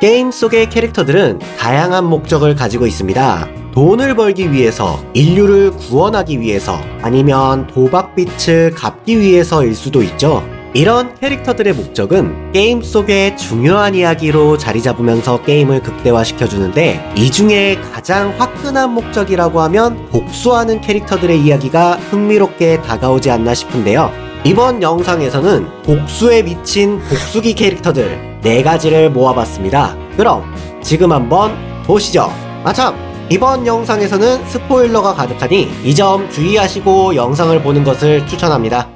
게임 속의 캐릭터들은 다양한 목적을 가지고 있습니다. 돈을 벌기 위해서, 인류를 구원하기 위해서, 아니면 도박빛을 갚기 위해서일 수도 있죠. 이런 캐릭터들의 목적은 게임 속의 중요한 이야기로 자리 잡으면서 게임을 극대화시켜주는데 이 중에 가장 화끈한 목적이라고 하면 복수하는 캐릭터들의 이야기가 흥미롭게 다가오지 않나 싶은데요. 이번 영상에서는 복수에 미친 복수기 캐릭터들 4가지를 모아봤습니다. 그럼 지금 한번 보시죠. 아참! 이번 영상에서는 스포일러가 가득하니 이 점 주의하시고 영상을 보는 것을 추천합니다.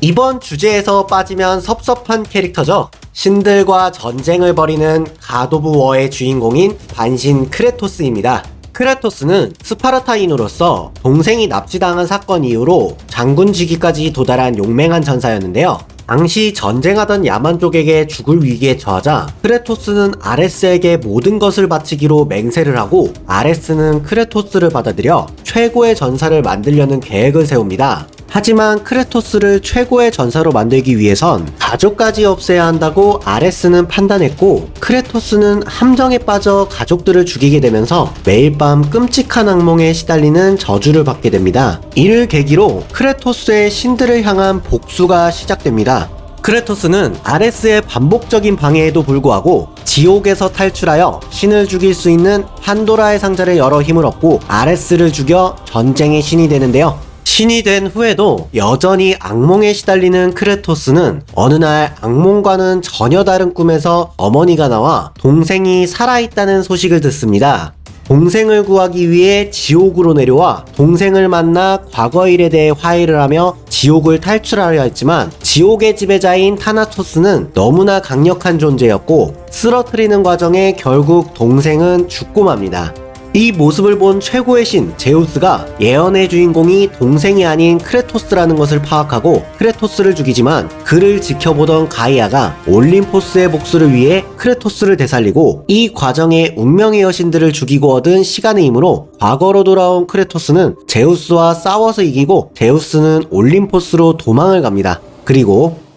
이번 주제에서 빠지면 섭섭한 캐릭터죠. 신들과 전쟁을 벌이는 가도브 워의 주인공인 반신 크레토스입니다. 크레토스는 스파르타인으로서 동생이 납치당한 사건 이후로 장군직위까지 도달한 용맹한 전사였는데요. 당시 전쟁하던 야만족에게 죽을 위기에 처하자 크레토스는 아레스에게 모든 것을 바치기로 맹세를 하고 아레스는 크레토스를 받아들여 최고의 전사를 만들려는 계획을 세웁니다. 하지만 크레토스를 최고의 전사로 만들기 위해선 가족까지 없애야 한다고 아레스는 판단했고 크레토스는 함정에 빠져 가족들을 죽이게 되면서 매일 밤 끔찍한 악몽에 시달리는 저주를 받게 됩니다. 이를 계기로 크레토스의 신들을 향한 복수가 시작됩니다. 크레토스는 아레스의 반복적인 방해에도 불구하고 지옥에서 탈출하여 신을 죽일 수 있는 판도라의 상자를 열어 힘을 얻고 아레스를 죽여 전쟁의 신이 되는데요. 신이 된 후에도 여전히 악몽에 시달리는 크레토스는 어느 날 악몽과는 전혀 다른 꿈에서 어머니가 나와 동생이 살아있다는 소식을 듣습니다. 동생을 구하기 위해 지옥으로 내려와 동생을 만나 과거 일에 대해 화해를 하며 지옥을 탈출하려 했지만 지옥의 지배자인 타나토스는 너무나 강력한 존재였고 쓰러트리는 과정에 결국 동생은 죽고 맙니다. 이 모습을 본 최고의 신 제우스가 예언의 주인공이 동생이 아닌 크레토스라는 것을 파악하고 크레토스를 죽이지만 그를 지켜보던 가이아가 올림포스의 복수를 위해 크레토스를 되살리고 이 과정에 운명의 여신들을 죽이고 얻은 시간의 힘으로 과거로 돌아온 크레토스는 제우스와 싸워서 이기고 제우스는 올림포스로 도망을 갑니다. 그리고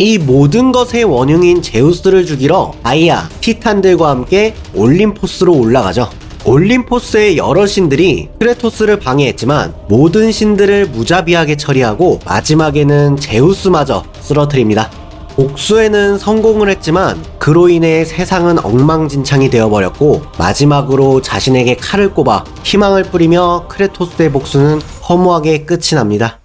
이 모든 것의 원흉인 제우스를 죽이러 아이아, 티탄들과 함께 올림포스로 올라가죠. 올림포스의 여러 신들이 크레토스를 방해했지만 모든 신들을 무자비하게 처리하고 마지막에는 제우스마저 쓰러뜨립니다. 복수에는 성공을 했지만 그로 인해 세상은 엉망진창이 되어버렸고 마지막으로 자신에게 칼을 꼽아 희망을 뿌리며 크레토스의 복수는 허무하게 끝이 납니다.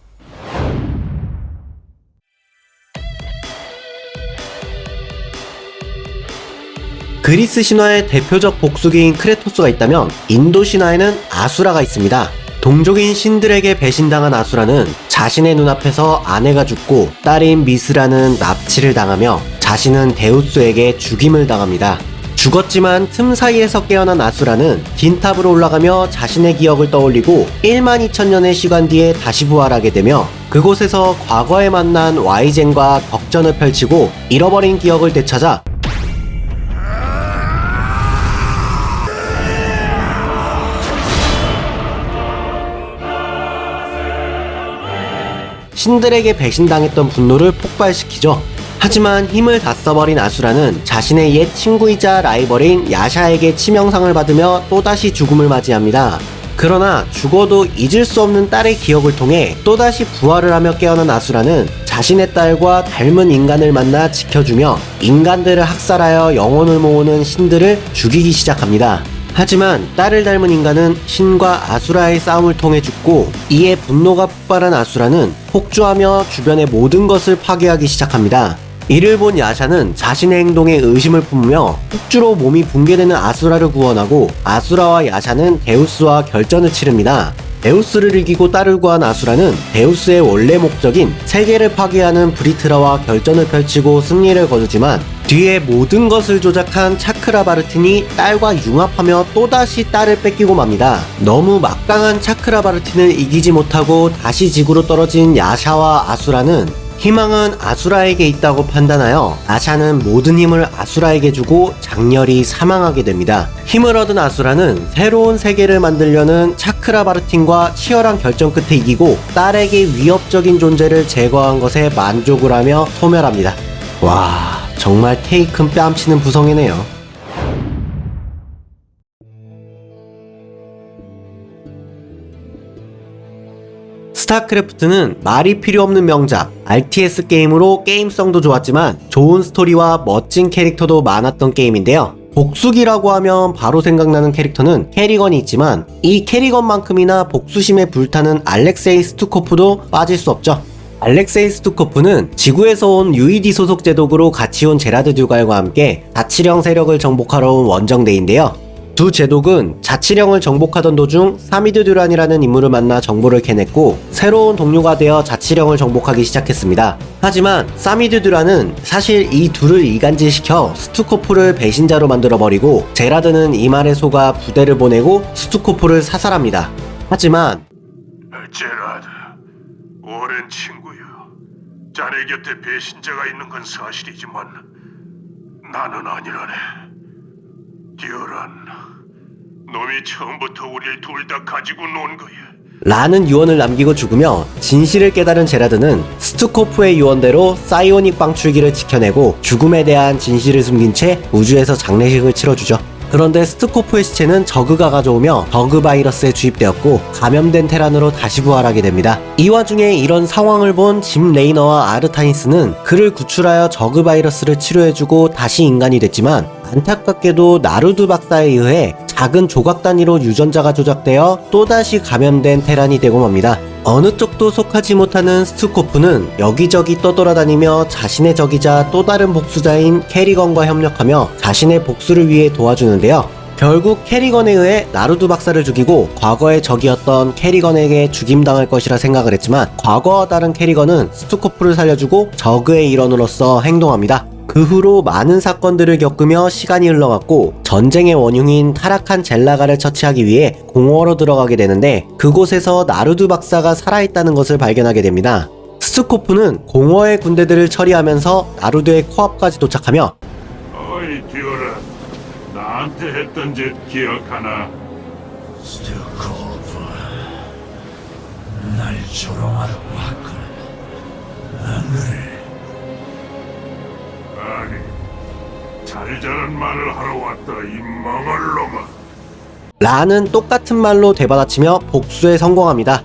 그리스 신화의 대표적 복수기인 크레토스가 있다면 인도 신화에는 아수라가 있습니다. 동족인 신들에게 배신당한 아수라는 자신의 눈앞에서 아내가 죽고 딸인 미스라는 납치를 당하며 자신은 데우스에게 죽임을 당합니다. 죽었지만 틈 사이에서 깨어난 아수라는 긴 탑으로 올라가며 자신의 기억을 떠올리고 1만 2천 년의 시간 뒤에 다시 부활하게 되며 그곳에서 과거에 만난 와이젠과 격전을 펼치고 잃어버린 기억을 되찾아 신들에게 배신당했던 분노를 폭발시키죠. 하지만 힘을 다 써버린 아수라는 자신의 옛 친구이자 라이벌인 야샤에게 치명상을 받으며 또다시 죽음을 맞이합니다. 그러나 죽어도 잊을 수 없는 딸의 기억을 통해 또다시 부활을 하며 깨어난 아수라는 자신의 딸과 닮은 인간을 만나 지켜주며 인간들을 학살하여 영혼을 모으는 신들을 죽이기 시작합니다. 하지만 딸을 닮은 인간은 신과 아수라의 싸움을 통해 죽고 이에 분노가 폭발한 아수라는 폭주하며 주변의 모든 것을 파괴하기 시작합니다. 이를 본 야샤는 자신의 행동에 의심을 품으며 폭주로 몸이 붕괴되는 아수라를 구원하고 아수라와 야샤는 데우스와 결전을 치릅니다. 데우스를 이기고 딸을 구한 아수라는 데우스의 원래 목적인 세계를 파괴하는 브리트라와 결전을 펼치고 승리를 거두지만 뒤에 모든 것을 조작한 차크라 바르틴이 딸과 융합하며 또다시 딸을 뺏기고 맙니다. 너무 막강한 차크라 바르틴을 이기지 못하고 다시 지구로 떨어진 야샤와 아수라는 희망은 아수라에게 있다고 판단하여 아샤는 모든 힘을 아수라에게 주고 장렬히 사망하게 됩니다. 힘을 얻은 아수라는 새로운 세계를 만들려는 차크라 바르틴과 치열한 결정 끝에 이기고 딸에게 위협적인 존재를 제거한 것에 만족을 하며 소멸합니다. 와, 정말 테이큰 뺨치는 구성이네요. 스타크래프트는 말이 필요 없는 명작, RTS 게임으로 게임성도 좋았지만 좋은 스토리와 멋진 캐릭터도 많았던 게임인데요. 복수기라고 하면 바로 생각나는 캐릭터는 캐리건이 있지만 이 캐리건만큼이나 복수심에 불타는 알렉세이 스투코프도 빠질 수 없죠. 알렉세이 스투코프는 지구에서 온 UED 소속 제독으로 같이 온 제라드 듀갈과 함께 자치령 세력을 정복하러 온 원정대인데요. 두 제독은 자치령을 정복하던 도중 사미드 듀란이라는 인물을 만나 정보를 캐냈고 새로운 동료가 되어 자치령을 정복하기 시작했습니다. 하지만 사미드 듀란은 사실 이 둘을 이간질시켜 스투코프를 배신자로 만들어버리고 제라드는 이 말에 속아 부대를 보내고 스투코프를 사살합니다. 하지만 제라드, 오랜 친구야. 자네 곁에 배신자가 있는 건 사실이지만 나는 아니라네. 디오란, 놈이 처음부터 우릴 둘 다 가지고 논 거야. 라는 유언을 남기고 죽으며 진실을 깨달은 제라드는 스투코프의 유언대로 사이오닉 방출기를 지켜내고 죽음에 대한 진실을 숨긴 채 우주에서 장례식을 치러주죠. 그런데 스투코프의 시체는 저그가 가져오며 저그 바이러스에 주입되었고 감염된 테란으로 다시 부활하게 됩니다. 이 와중에 이런 상황을 본 짐 레이너와 아르타니스는 그를 구출하여 저그 바이러스를 치료해주고 다시 인간이 됐지만 안타깝게도 나루드 박사에 의해 작은 조각 단위로 유전자가 조작되어 또다시 감염된 테란이 되고 맙니다. 어느 쪽도 속하지 못하는 스투코프는 여기저기 떠돌아다니며 자신의 적이자 또 다른 복수자인 캐리건과 협력하며 자신의 복수를 위해 도와주는데요. 결국 캐리건에 의해 나루드 박사를 죽이고 과거의 적이었던 캐리건에게 죽임당할 것이라 생각을 했지만 과거와 다른 캐리건은 스투코프를 살려주고 저그의 일원으로서 행동합니다. 그 후로 많은 사건들을 겪으며 시간이 흘러갔고 전쟁의 원흉인 타락한 젤라가를 처치하기 위해 공허로 들어가게 되는데 그곳에서 나루드 박사가 살아있다는 것을 발견하게 됩니다. 스투코프는 공허의 군대들을 처리하면서 나루드의 코앞까지 도착하며 어이 디오란, 나한테 했던 짓 기억하나? 스투코프, 날 조롱하러 잘자란 말을 하러 왔다 이 멍할 놈아. 라는 똑같은 말로 되받아치며 복수에 성공합니다.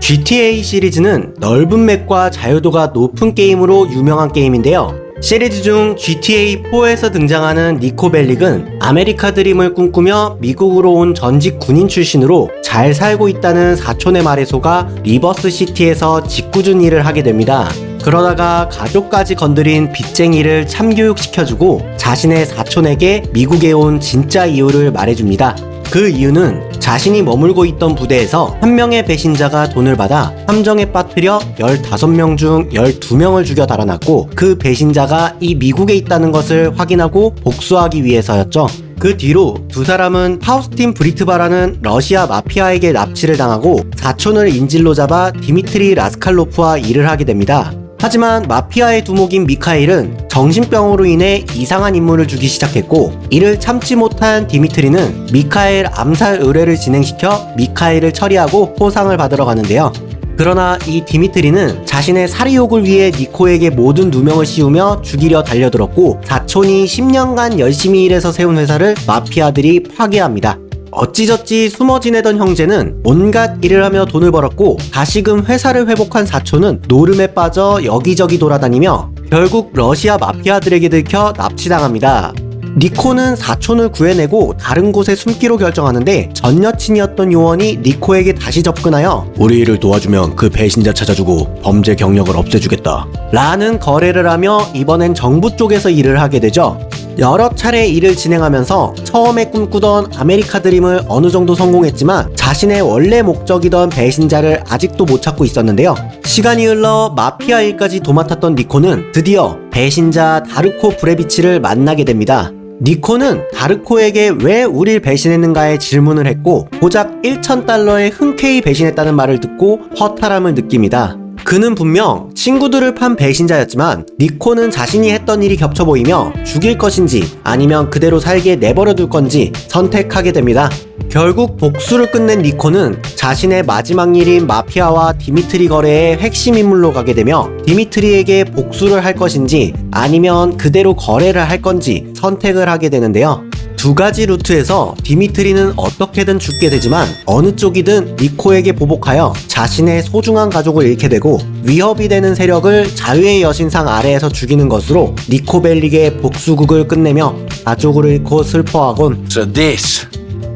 GTA 시리즈는 넓은 맵과 자유도가 높은 게임으로 유명한 게임인데요. 시리즈 중 GTA4에서 등장하는 니코 벨릭은 아메리카 드림을 꿈꾸며 미국으로 온 전직 군인 출신으로 잘 살고 있다는 사촌의 말에 속아 리버스 시티에서 직구준 일을 하게 됩니다. 그러다가 가족까지 건드린 빚쟁이를 참교육시켜주고 자신의 사촌에게 미국에 온 진짜 이유를 말해줍니다. 그 이유는 자신이 머물고 있던 부대에서 한 명의 배신자가 돈을 받아 함정에 빠뜨려 15명 중 12명을 죽여 달아났고 그 배신자가 이 미국에 있다는 것을 확인하고 복수하기 위해서였죠. 그 뒤로 두 사람은 파우스틴 브리트바라는 러시아 마피아에게 납치를 당하고 사촌을 인질로 잡아 디미트리 라스칼로프와 일을 하게 됩니다. 하지만 마피아의 두목인 미카엘은 정신병으로 인해 이상한 임무를 주기 시작했고 이를 참지 못한 디미트리는 미카엘 암살 의뢰를 진행시켜 미카엘을 처리하고 포상을 받으러 가는데요. 그러나 이 디미트리는 자신의 살이욕을 위해 니코에게 모든 누명을 씌우며 죽이려 달려들었고 사촌이 10년간 열심히 일해서 세운 회사를 마피아들이 파괴합니다. 어찌저찌 숨어 지내던 형제는 온갖 일을 하며 돈을 벌었고 다시금 회사를 회복한 사촌은 노름에 빠져 여기저기 돌아다니며 결국 러시아 마피아들에게 들켜 납치당합니다. 니코는 사촌을 구해내고 다른 곳에 숨기로 결정하는데 전 여친이었던 요원이 니코에게 다시 접근하여 우리 일을 도와주면 그 배신자 찾아주고 범죄 경력을 없애주겠다 라는 거래를 하며 이번엔 정부 쪽에서 일을 하게 되죠 여러 차례 일을 진행하면서 처음에 꿈꾸던 아메리카 드림을 어느 정도 성공했지만 자신의 원래 목적이던 배신자를 아직도 못 찾고 있었는데요. 시간이 흘러 마피아 일까지 도맡았던 니코는 드디어 배신자 다르코 브레비치를 만나게 됩니다. 니코는 다르코에게 왜 우릴 배신했는가에 질문을 했고 고작 1,000달러에 흔쾌히 배신했다는 말을 듣고 허탈함을 느낍니다. 그는 분명 친구들을 판 배신자였지만 니코는 자신이 했던 일이 겹쳐 보이며 죽일 것인지 아니면 그대로 살게 내버려 둘 건지 선택하게 됩니다. 결국 복수를 끝낸 니코는 자신의 마지막 일인 마피아와 디미트리 거래의 핵심 인물로 가게 되며 디미트리에게 복수를 할 것인지 아니면 그대로 거래를 할 건지 선택을 하게 되는데요. 두 가지 루트에서 디미트리는 어떻게든 죽게 되지만 어느 쪽이든 니코에게 보복하여 자신의 소중한 가족을 잃게 되고 위협이 되는 세력을 자유의 여신상 아래에서 죽이는 것으로 니코 벨릭의 복수국을 끝내며 가족을 잃고 슬퍼하곤 So this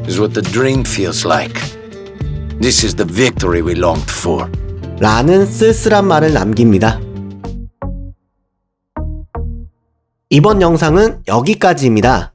is what the dream feels like. This is the victory we longed for. 라는 쓸쓸한 말을 남깁니다. 이번 영상은 여기까지입니다.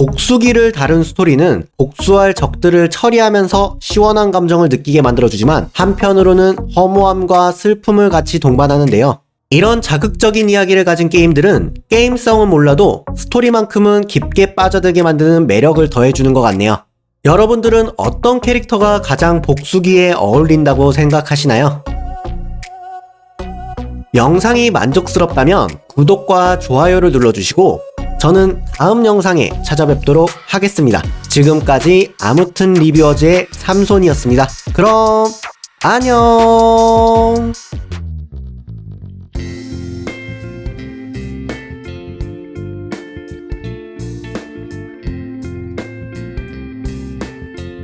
복수기를 다룬 스토리는 복수할 적들을 처리하면서 시원한 감정을 느끼게 만들어주지만 한편으로는 허무함과 슬픔을 같이 동반하는데요. 이런 자극적인 이야기를 가진 게임들은 게임성은 몰라도 스토리만큼은 깊게 빠져들게 만드는 매력을 더해주는 것 같네요. 여러분들은 어떤 캐릭터가 가장 복수기에 어울린다고 생각하시나요? 영상이 만족스럽다면 구독과 좋아요를 눌러주시고 저는 다음 영상에 찾아뵙도록 하겠습니다. 지금까지 아무튼 리뷰어즈의 삼손이었습니다. 그럼 안녕!